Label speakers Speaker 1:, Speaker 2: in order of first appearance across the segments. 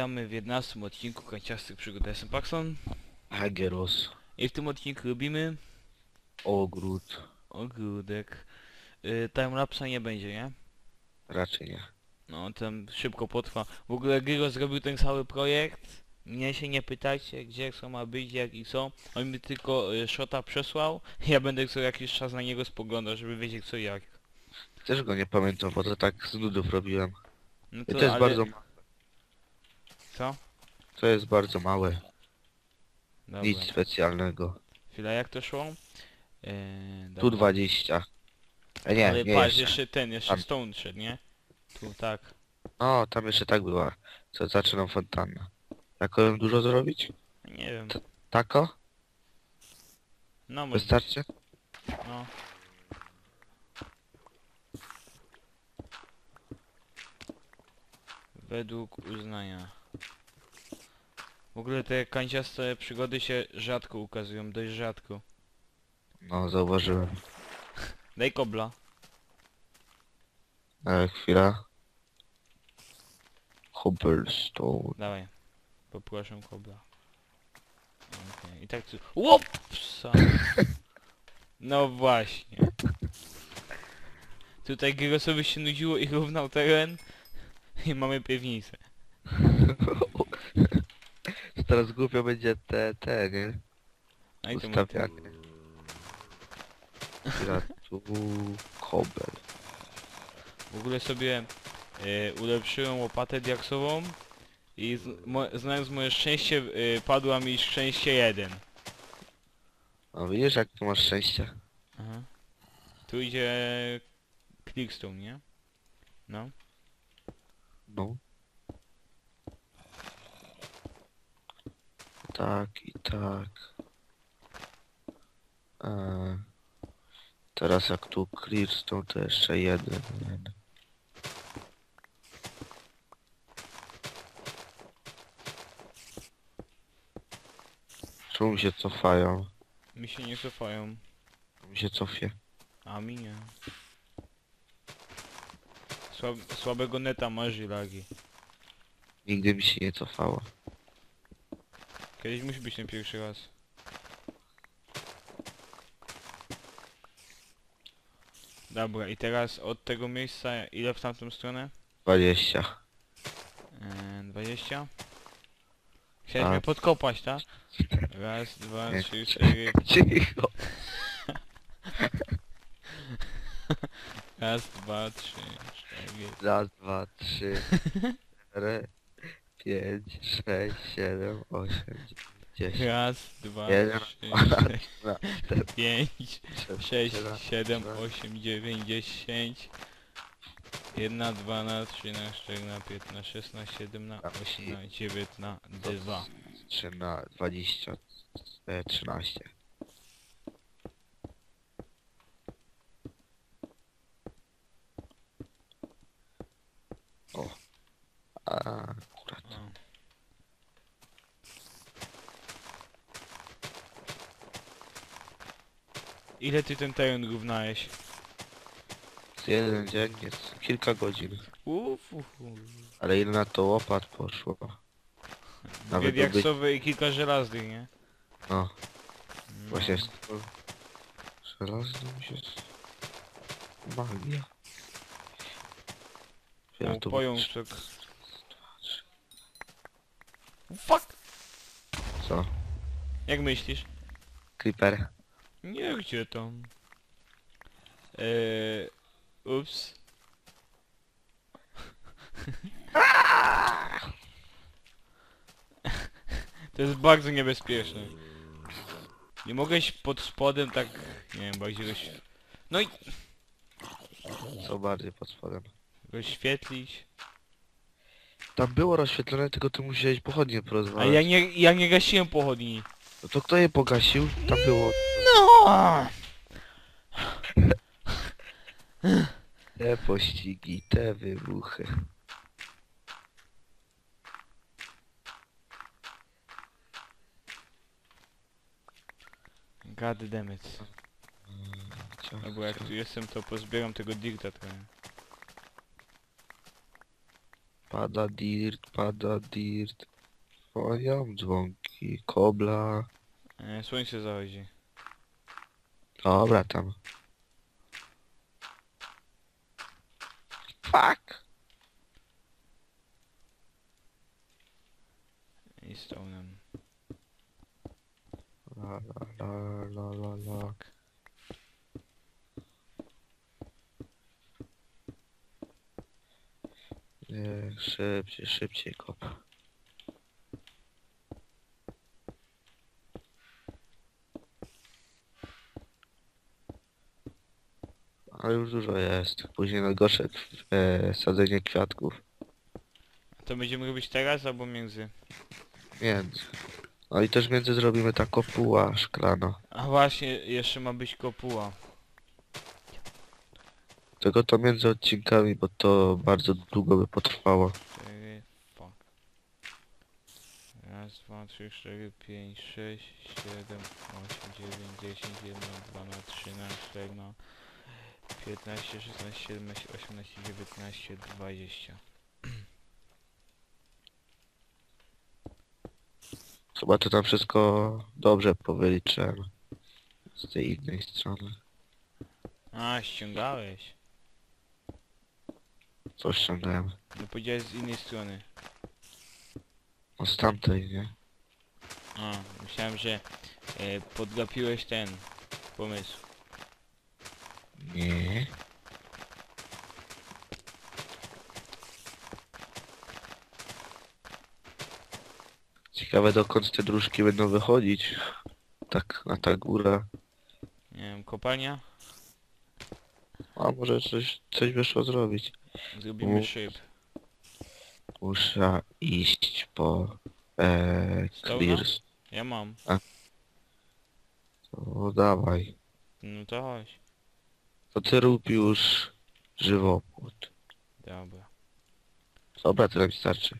Speaker 1: Witamy w 11 odcinku Kanciastych Przygód. Ja jestem Paxson
Speaker 2: Hageros.
Speaker 1: i w tym odcinku robimy
Speaker 2: Ogród.
Speaker 1: ogródek. Yy, timelapsa nie będzie, nie?
Speaker 2: Raczej nie.
Speaker 1: No, ten szybko potrwa. W ogóle Gyro zrobił ten cały projekt. Mnie się nie pytajcie, gdzie co ma być, jak i co. On mi tylko y, shota przesłał. Ja będę co jakiś czas na niego spoglądał, żeby wiedzieć co i jak.
Speaker 2: Też go nie pamiętam, bo to tak z nudów robiłem.
Speaker 1: No
Speaker 2: I to jest
Speaker 1: ale-
Speaker 2: bardzo
Speaker 1: Co?
Speaker 2: to jest bardzo małe.
Speaker 1: Dobra.
Speaker 2: Nic specjalnego.
Speaker 1: Chwila, jak to szło? Yy,
Speaker 2: Tu
Speaker 1: dobra.
Speaker 2: 20. E nie,
Speaker 1: Ale
Speaker 2: nie
Speaker 1: patrz,
Speaker 2: jeszcze.
Speaker 1: jeszcze ten, jeszcze
Speaker 2: Tam.
Speaker 1: stone szedł, nie? Tu, tak.
Speaker 2: No, tam jeszcze tak była. Co zaczynam fontannę. Jaką ją dużo zrobić?
Speaker 1: Nie wiem.
Speaker 2: Tako?
Speaker 1: No może.
Speaker 2: Wystarczy?
Speaker 1: No. Według uznania. W ogóle te kanciaste przygody się rzadko ukazują, dość rzadko.
Speaker 2: No, zauważyłem.
Speaker 1: Daj kobla.
Speaker 2: E, chwila. Cobblestone.
Speaker 1: Dawaj. Poproszę kobla. Okej, I tak tu... Łopsa! No właśnie. Tutaj Gyrosowi się nudziło i równał teren. I mamy piwnicę.
Speaker 2: Teraz głupio będzie te, te, nie?
Speaker 1: No i to.
Speaker 2: Chwila, tu... Kobel.
Speaker 1: W ogóle sobie e, ulepszyłem łopatę diaksową i z, mo, znając moje szczęście e, padła mi szczęście jeden.
Speaker 2: No widzisz jak tu masz szczęście?
Speaker 1: Aha. Tu idzie clickstone, nie? No.
Speaker 2: No. Tak i tak. Eee, teraz jak tu clearstone to jeszcze jeden. jeden. Czemu mi się cofają?
Speaker 1: Mi się nie cofają,
Speaker 2: Mi się cofie.
Speaker 1: a mi nie. Słab, słabego neta masz i lagi.
Speaker 2: Nigdy mi się nie cofało.
Speaker 1: Kiedyś musi być ten pierwszy raz. Dobra, i teraz od tego miejsca ile w tamtą stronę?
Speaker 2: 20.
Speaker 1: Eee, 20? Chciałeś
Speaker 2: Tak.
Speaker 1: mnie podkopać, tak? Raz, dwa,
Speaker 2: Nie.
Speaker 1: trzy, cztery,
Speaker 2: Cicho.
Speaker 1: raz, dwa, trzy, cztery.
Speaker 2: Raz, dwa, trzy, cztery, pięć, sześć, siedem, osiem, dziesięć,
Speaker 1: Raz, dwa,
Speaker 2: Jeden,
Speaker 1: trzy, cztery,
Speaker 2: dwa, cztery,
Speaker 1: pięć,
Speaker 2: trzy,
Speaker 1: sześć,
Speaker 2: siedem,
Speaker 1: siedem,
Speaker 2: dwa.
Speaker 1: osiem, dziewięć, dziesięć. Jedna, dwa, na trzy, na cztery, na pięć, na sześć, na siedem, na
Speaker 2: Tam i-
Speaker 1: na dziewięć, na dwa.
Speaker 2: trzy na dwadzieścia, e, trzynaście. O. A, akurat.
Speaker 1: O. Ile ty ten teren równałeś?
Speaker 2: Z jeden dzień jest kilka godzin.
Speaker 1: Uff, uff,
Speaker 2: Ale ile na to łopat poszło?
Speaker 1: Dwie
Speaker 2: Nawet dobyć-
Speaker 1: diaksowe i kilka żelaznych, nie?
Speaker 2: No,
Speaker 1: No.
Speaker 2: właśnie z. Żelazny mi się... Magia. Ja
Speaker 1: O,
Speaker 2: tu-
Speaker 1: pojączek. Fuck!
Speaker 2: Co?
Speaker 1: Jak myślisz?
Speaker 2: Creeper.
Speaker 1: Nie, gdzie tam? Eee... Ups. To jest bardzo niebezpieczne. Nie mogę iść pod spodem tak... Nie wiem, bardziej roz... No i...
Speaker 2: Co bardziej pod spodem.
Speaker 1: rozświetlić.
Speaker 2: Tam było rozświetlone, tylko ty musiałeś pochodnie
Speaker 1: A
Speaker 2: porozwalać.
Speaker 1: ja nie, ja nie gasiłem pochodni.
Speaker 2: No to kto je pogasił? Tam było...
Speaker 1: No!
Speaker 2: Te pościgi, te wybuchy.
Speaker 1: God damn it.
Speaker 2: Ciach,
Speaker 1: No bo jak
Speaker 2: ciach.
Speaker 1: tu jestem, to pozbieram tego dirta trochę.
Speaker 2: Pada dirt, pada dirt. Moją dzwonki, kobla.
Speaker 1: E, słońce zachodzi.
Speaker 2: Dobra tam. Fuck!
Speaker 1: I stonem.
Speaker 2: La la la la la la. Nie, szybciej, szybciej kop. Ale już dużo jest. Później najgorsze e, sadzenie kwiatków.
Speaker 1: To będziemy robić teraz albo między?
Speaker 2: Między. No i też między zrobimy ta kopuła szklana.
Speaker 1: A właśnie, jeszcze ma być kopuła.
Speaker 2: Tego to między odcinkami, bo to bardzo długo by potrwało.
Speaker 1: Cztery, fuck. Raz, dwa, trzy, cztery, pięć, sześć, siedem, osiem, dziewięć, dziesięć, jeden, dwa, trzynaście, czterna, piętnaście, szesnaście, siedemnaście, osiemnaście, dziewiętnaście, dwadzieścia.
Speaker 2: Chyba to tam wszystko dobrze powyliczyłem. Z tej innej strony.
Speaker 1: A, ściągałeś.
Speaker 2: Co ściągnąłem?
Speaker 1: No powiedziałeś z innej strony.
Speaker 2: No z tamtej, nie?
Speaker 1: A, myślałem, że e, podgapiłeś ten pomysł.
Speaker 2: Nie. Ciekawe dokąd te dróżki będą wychodzić. Tak, na ta góra.
Speaker 1: Nie wiem, kopalnia?
Speaker 2: A może coś, coś wyszło zrobić.
Speaker 1: Zrobimy szyb.
Speaker 2: Muszę iść po... E,
Speaker 1: Stołna?
Speaker 2: clears.
Speaker 1: Ja mam.
Speaker 2: No dawaj.
Speaker 1: No to chodź.
Speaker 2: To ty rób już żywopłot.
Speaker 1: Dobra.
Speaker 2: Dobra, tyle mi starczy.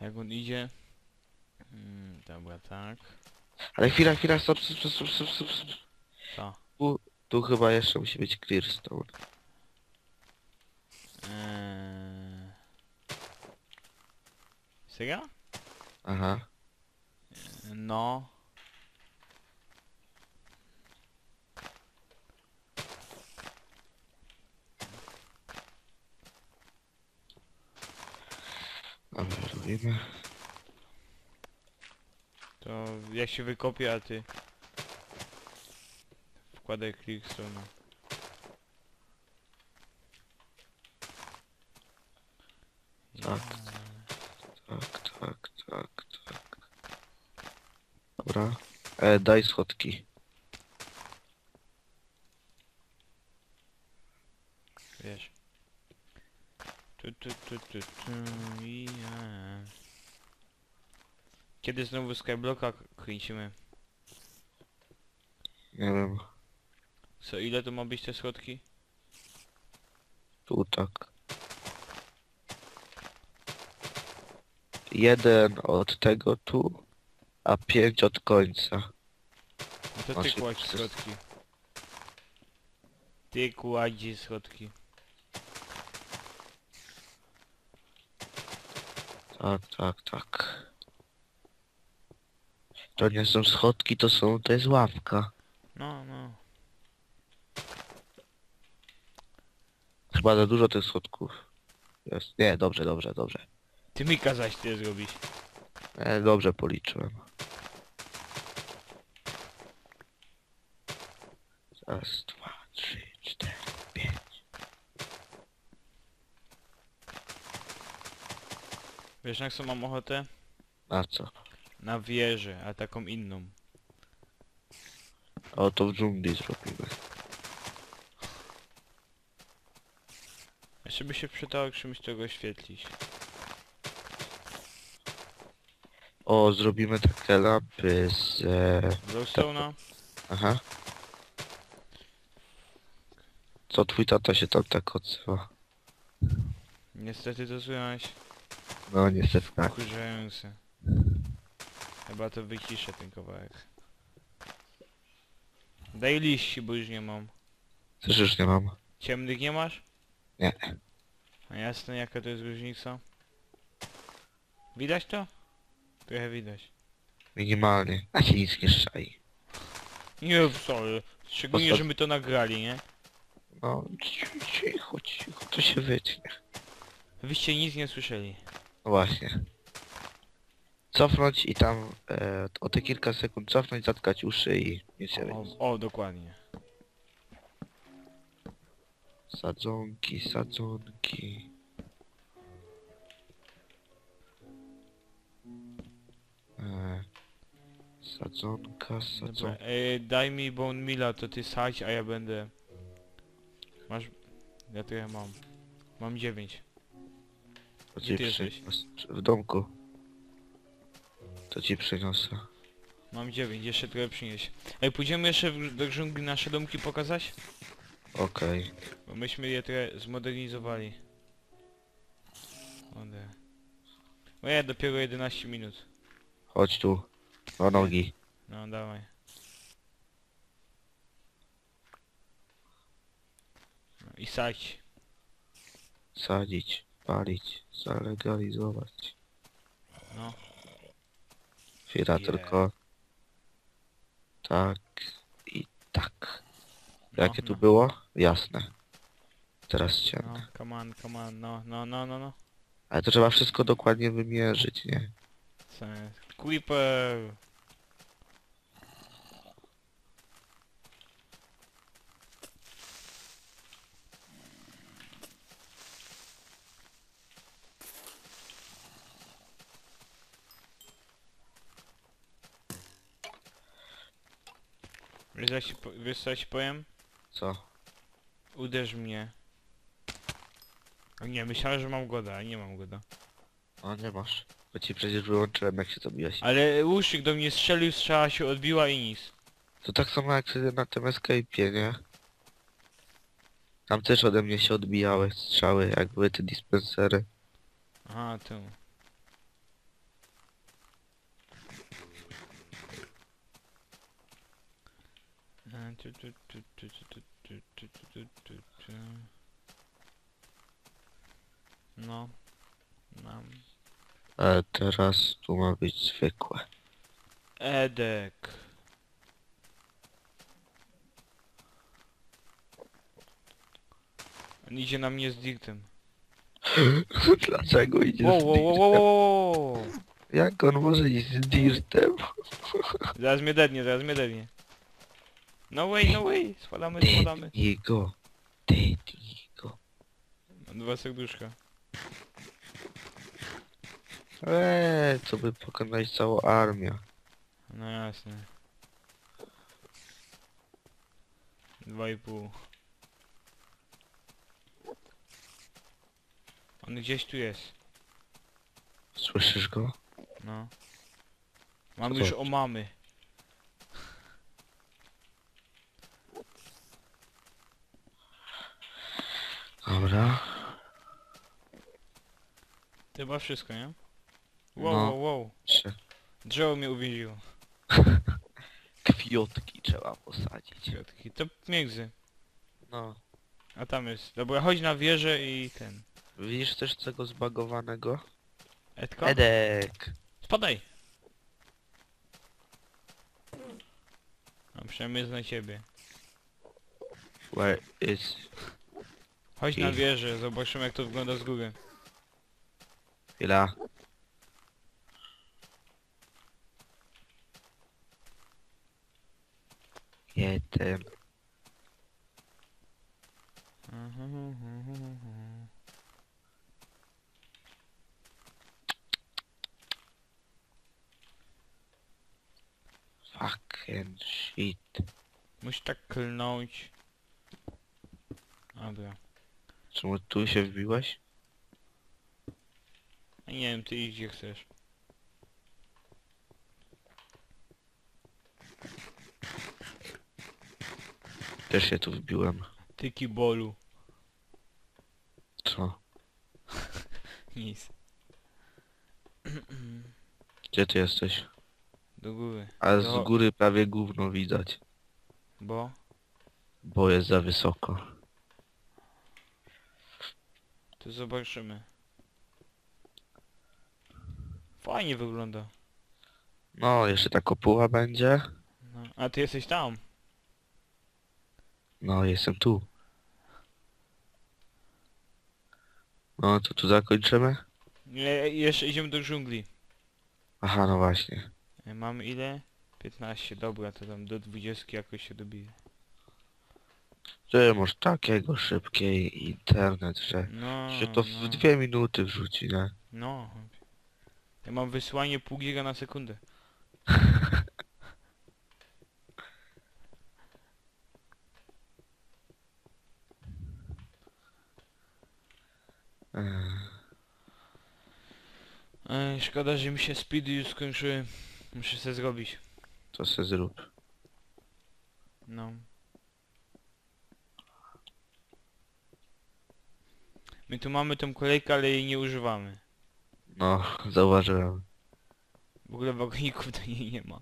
Speaker 1: Jak on idzie? Mm, dobra, tak.
Speaker 2: Ale chwila, chwila, stop, stop, stop, stop, stop, stop. stop.
Speaker 1: Co?
Speaker 2: Tu, tu chyba jeszcze musi być clearstone.
Speaker 1: Eee... Serio?
Speaker 2: Aha.
Speaker 1: No.
Speaker 2: Dobra, robimy.
Speaker 1: To ja się wykopię, a ty... Wkładaj clickstone.
Speaker 2: Tak. Tak, tak, tak, tak. Dobra. E, daj schodki.
Speaker 1: Wiesz. Tu, tu, tu, tu, tu, i ja. Kiedy znowu Skyblocka kręcimy?
Speaker 2: Nie wiem.
Speaker 1: Co, ile to ma być te schodki?
Speaker 2: Tu tak. Jeden od tego tu, a pięć od końca.
Speaker 1: No to ty kładź schodki. Ty kładź schodki.
Speaker 2: Tak, tak, tak. To nie są schodki, to są, to jest ławka.
Speaker 1: No, no.
Speaker 2: Chyba za dużo tych schodków. Jest. Nie, dobrze, dobrze, dobrze.
Speaker 1: Ty mi kazać tyle zrobić.
Speaker 2: E, dobrze policzyłem. Raz, dwa, trzy, cztery, pięć.
Speaker 1: Wiesz na co mam ochotę?
Speaker 2: Na co?
Speaker 1: Na wieżę, a taką inną.
Speaker 2: O, to w dżungli zrobimy.
Speaker 1: Jeszcze by się przydało czymś tego oświetlić.
Speaker 2: O, zrobimy takie lampy z... E...
Speaker 1: Glowstone'a?
Speaker 2: Aha. Co twój tata się tam tak odzywa?
Speaker 1: Niestety to słychać.
Speaker 2: No niestety tak.
Speaker 1: Wkurzające. Chyba to wyciszę ten kawałek. Daj liści, bo już nie mam.
Speaker 2: Też już nie mam.
Speaker 1: Ciemnych nie masz?
Speaker 2: Nie.
Speaker 1: A jasne jaka to jest różnica? Widać to? Trochę widać.
Speaker 2: Minimalnie. A się nic nie szczai.
Speaker 1: Nie wcale. Szczególnie,
Speaker 2: Posta-
Speaker 1: że my to nagrali, nie?
Speaker 2: No, ci- cicho, cicho, to się wytnie.
Speaker 1: Wyście nic nie słyszeli.
Speaker 2: No właśnie. Cofnąć i tam e, o te kilka sekund cofnąć, zatkać uszy i nic się
Speaker 1: O, o dokładnie.
Speaker 2: Sadzonki, sadzonki. Sadzonka,
Speaker 1: Dobra,
Speaker 2: sadzonka.
Speaker 1: e, daj mi bone mila, to ty sadź, a ja będę... Masz... Ja to ja mam. Mam dziewięć.
Speaker 2: To ci
Speaker 1: ty jesteś?
Speaker 2: przyniosę. W domku. To ci przyniosę.
Speaker 1: Mam dziewięć, jeszcze trochę przynieść. Ej, pójdziemy jeszcze w, do dżungli nasze domki pokazać?
Speaker 2: Okej.
Speaker 1: Bo myśmy je trochę zmodernizowali. Ode. O ja dopiero 11 minut.
Speaker 2: Chodź tu. O nogi.
Speaker 1: No dawaj. No i sadź.
Speaker 2: Sadzić, palić, zalegalizować.
Speaker 1: No.
Speaker 2: Chwila
Speaker 1: Nie.
Speaker 2: tylko. Tak i tak.
Speaker 1: no
Speaker 2: Jakie tu
Speaker 1: no.
Speaker 2: było? Jasne. Teraz ciemne.
Speaker 1: No, come on, come on, no, no, no, no, no.
Speaker 2: Ale to trzeba wszystko dokładnie wymierzyć, nie?
Speaker 1: Co jest? Creeper! Wiesz po- wiesz co ja ci powiem?
Speaker 2: Co?
Speaker 1: Uderz mnie. O nie, myślałem, że mam goda, a nie mam goda.
Speaker 2: O, nie masz. Bo ci przecież wyłączyłem jak się to biłeś.
Speaker 1: Ale łuszczyk do mnie strzelił, strzała się odbiła i nic.
Speaker 2: To tak samo jak wtedy na tym escape'ie, nie? Tam też ode mnie się odbijały strzały, jak były te dispensery.
Speaker 1: Aha, tu. E, tu, tu, tu, tu, tu, tu, tu, tu, tu, tu, tu, tu. No.
Speaker 2: Ale teraz tu ma być zwykłe.
Speaker 1: Edek. On idzie na mnie z dirtem.
Speaker 2: Dlaczego idziesz
Speaker 1: Wow,
Speaker 2: z
Speaker 1: wow, wow, wow, wow, wow.
Speaker 2: Jak on może iść z dirtem?
Speaker 1: Zaraz mnie dednie, zaraz mnie dednie. No way, no way. Spadamy, spadamy.
Speaker 2: Dednij go. Dednij go.
Speaker 1: Mam dwa serduszka.
Speaker 2: Eee, co by pokonać całą armię.
Speaker 1: No jasne. Dwa i pół. On gdzieś tu jest.
Speaker 2: Słyszysz go?
Speaker 1: No. Mam
Speaker 2: Co
Speaker 1: już
Speaker 2: to?
Speaker 1: o mamy.
Speaker 2: Dobra.
Speaker 1: Chyba wszystko, nie? Wow,
Speaker 2: No.
Speaker 1: wow, wow.
Speaker 2: Trzy.
Speaker 1: Drzewo mnie uwięziło.
Speaker 2: Kwiotki trzeba posadzić.
Speaker 1: Kwiatki. To między.
Speaker 2: No.
Speaker 1: A tam jest. Dobra, chodź na wieżę i ten.
Speaker 2: Widzisz też tego zbagowanego?
Speaker 1: Edko?
Speaker 2: Edek!
Speaker 1: Spadaj! A przynajmniej jest na ciebie.
Speaker 2: Where is...
Speaker 1: Chodź na
Speaker 2: I-
Speaker 1: wieżę, zobaczymy jak to wygląda z góry.
Speaker 2: Chwila. Jeden. Fucking shit.
Speaker 1: Musisz tak klnąć. Dobra.
Speaker 2: Czemu tu się wbiłeś?
Speaker 1: A nie wiem, ty idź gdzie chcesz.
Speaker 2: Też się tu wbiłem.
Speaker 1: Ty kibolu.
Speaker 2: Co?
Speaker 1: Nic.
Speaker 2: Gdzie ty jesteś?
Speaker 1: Do góry.
Speaker 2: A
Speaker 1: Do-
Speaker 2: z góry prawie gówno widać.
Speaker 1: Bo?
Speaker 2: Bo jest za wysoko.
Speaker 1: To zobaczymy. Fajnie wygląda.
Speaker 2: No, jeszcze ta kopuła będzie.
Speaker 1: No. A ty jesteś tam.
Speaker 2: No, jestem tu. No, to tu zakończymy?
Speaker 1: Nie, jeszcze idziemy do dżungli.
Speaker 2: Aha, no właśnie.
Speaker 1: E, Mamy ile? 15, dobra, to tam do 20 jakoś się dobije.
Speaker 2: Ty masz takiego szybkiej internet, że
Speaker 1: No,
Speaker 2: to w
Speaker 1: no,
Speaker 2: dwie minuty wrzuci, nie?
Speaker 1: No. Ja mam wysłanie pół giga na sekundę. Ej, szkoda, że mi się speedy już skończyły. Muszę sobie zrobić.
Speaker 2: To se zrób.
Speaker 1: No. My tu mamy tą kolejkę, ale jej nie używamy.
Speaker 2: No, zauważyłem.
Speaker 1: W ogóle wagoników do niej nie ma.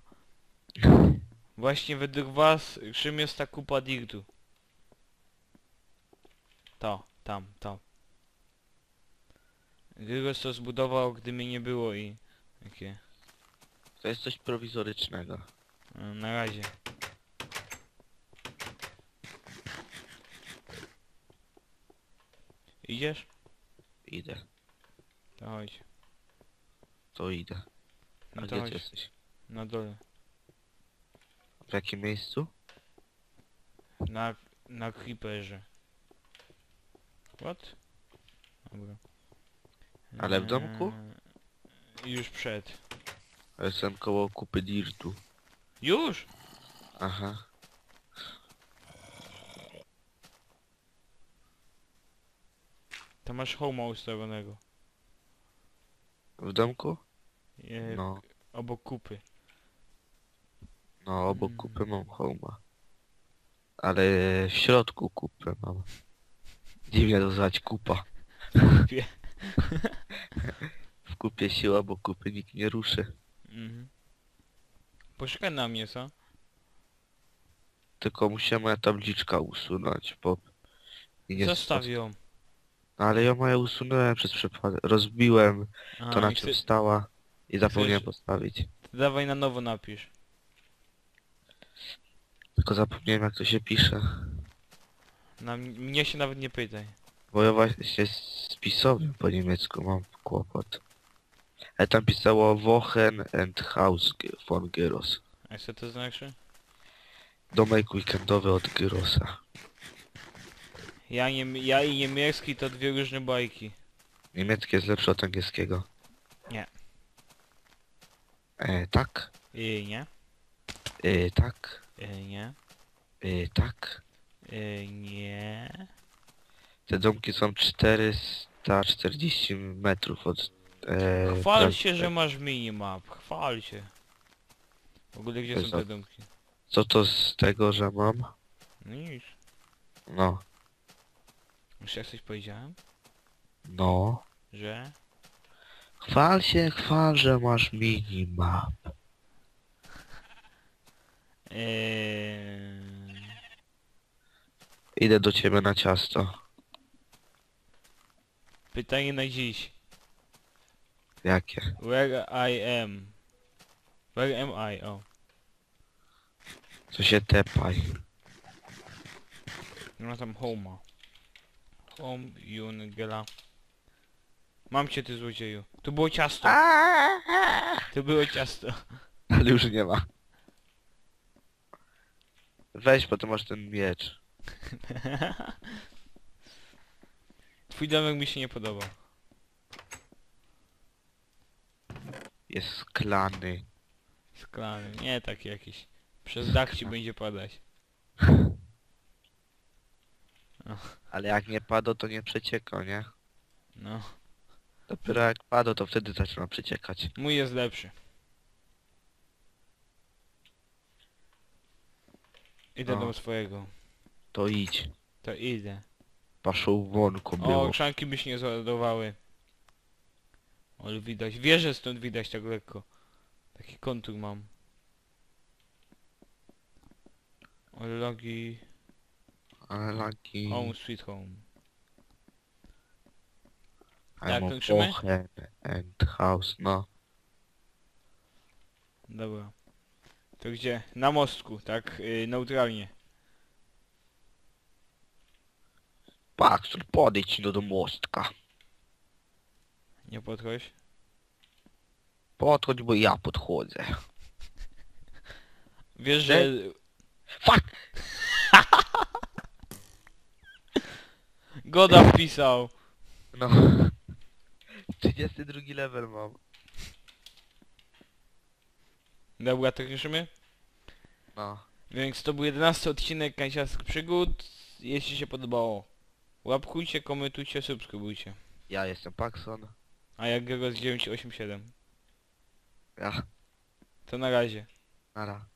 Speaker 1: Właśnie według was, czym jest ta kupa Dirtu? To, tam, to. Gryros to zbudował, gdy mnie nie było i... Takie...
Speaker 2: To jest coś prowizorycznego.
Speaker 1: e, Na razie. Idziesz?
Speaker 2: Idę.
Speaker 1: To chodź.
Speaker 2: To idę. A
Speaker 1: No to
Speaker 2: gdzie ty
Speaker 1: chodź.
Speaker 2: jesteś?
Speaker 1: Na dole.
Speaker 2: W jakim miejscu?
Speaker 1: Na, na creeperze. What? Dobra.
Speaker 2: Ale w domku?
Speaker 1: Eee, Już przed.
Speaker 2: Jestem koło kupy dirtu.
Speaker 1: Już?
Speaker 2: Aha.
Speaker 1: To masz homa ustawionego.
Speaker 2: W domku?
Speaker 1: E,
Speaker 2: No.
Speaker 1: Obok kupy.
Speaker 2: No, obok
Speaker 1: Mm.
Speaker 2: kupy mam homa. Ale w środku kupę mam. Dziwnie to zwać kupa. W kupie siła, bo kupy nikt nie ruszy.
Speaker 1: Mhm. Poczekaj na mnie, co?
Speaker 2: Tylko musiała moja tabliczka usunąć, bo... I nie
Speaker 1: Zostaw ją.
Speaker 2: No, ale ja moja usunąłem przez przypadek. Rozbiłem
Speaker 1: Aha,
Speaker 2: to na
Speaker 1: i
Speaker 2: czym stała i zapomniałem
Speaker 1: chcesz-
Speaker 2: postawić.
Speaker 1: Dawaj na nowo napisz.
Speaker 2: Tylko zapomniałem jak to się pisze.
Speaker 1: Na m- mnie się nawet nie pytaj.
Speaker 2: Bo ja właśnie z pisowym po niemiecku mam kłopot. Ale tam pisało Wochen and Haus Ge- von Gyros.
Speaker 1: A co to znaczy?
Speaker 2: Domek weekendowy od Gyrosa.
Speaker 1: Ja, nie, ja i niemiecki to dwie różne bajki.
Speaker 2: Niemiecki jest lepszy od angielskiego.
Speaker 1: Nie.
Speaker 2: E, tak,
Speaker 1: I nie.
Speaker 2: e, tak,
Speaker 1: I nie.
Speaker 2: e, tak.
Speaker 1: I nie.
Speaker 2: Te domki są 440 metrów od... E,
Speaker 1: Chwal się, że masz minimap. Chwal się. W ogóle gdzie są te domki?
Speaker 2: Co to z tego, że mam?
Speaker 1: No nic.
Speaker 2: No,
Speaker 1: Już jak coś powiedziałem?
Speaker 2: no.
Speaker 1: Że?
Speaker 2: Chwal się, chwal, że masz minimap.
Speaker 1: Eee...
Speaker 2: Idę do ciebie na ciasto.
Speaker 1: Pytanie na dziś.
Speaker 2: Jakie?
Speaker 1: Where I am? Where am I? O.
Speaker 2: Co się tepaj.
Speaker 1: No tam homa. Home Jungela. Mam cię ty złodzieju. Tu było ciasto. Tu było ciasto.
Speaker 2: Ale już nie ma. Weź, potem masz ten miecz.
Speaker 1: Twój domek mi się nie podoba.
Speaker 2: Jest szklany.
Speaker 1: Szklany. Nie taki jakiś. Przez dach ci będzie padać.
Speaker 2: Ale jak nie padło, to nie przecieka, nie?
Speaker 1: No.
Speaker 2: Dopiero jak padło, to wtedy zaczyna przeciekać.
Speaker 1: Mój jest lepszy. Idę
Speaker 2: O.
Speaker 1: do swojego.
Speaker 2: To idź.
Speaker 1: To idę.
Speaker 2: Paszą wonko
Speaker 1: O,
Speaker 2: było.
Speaker 1: krzanki by się nie załadowały. Ale widać. Wieżę stąd widać tak lekko. Taki kontur mam. Ale logi...
Speaker 2: Ale laki.
Speaker 1: Home sweet home. Tak,
Speaker 2: I'm
Speaker 1: kończymy?
Speaker 2: and house, no.
Speaker 1: Dobra. To gdzie? Na mostku, tak? Yy, neutralnie.
Speaker 2: Podejdź no do mostka.
Speaker 1: Nie podchodź.
Speaker 2: Podchodź, bo ja podchodzę.
Speaker 1: Wiesz, że...
Speaker 2: Fuck!
Speaker 1: Goda wpisał.
Speaker 2: No. 32 level mam.
Speaker 1: Dobra, to kończymy?
Speaker 2: No.
Speaker 1: Więc to był 11 odcinek Kanciastych Przygód. Jeśli się podobało, łapkujcie, komentujcie, subskrybujcie.
Speaker 2: Ja jestem Paxson.
Speaker 1: A jak Gregos 987.
Speaker 2: Ja.
Speaker 1: To na razie.
Speaker 2: Nara.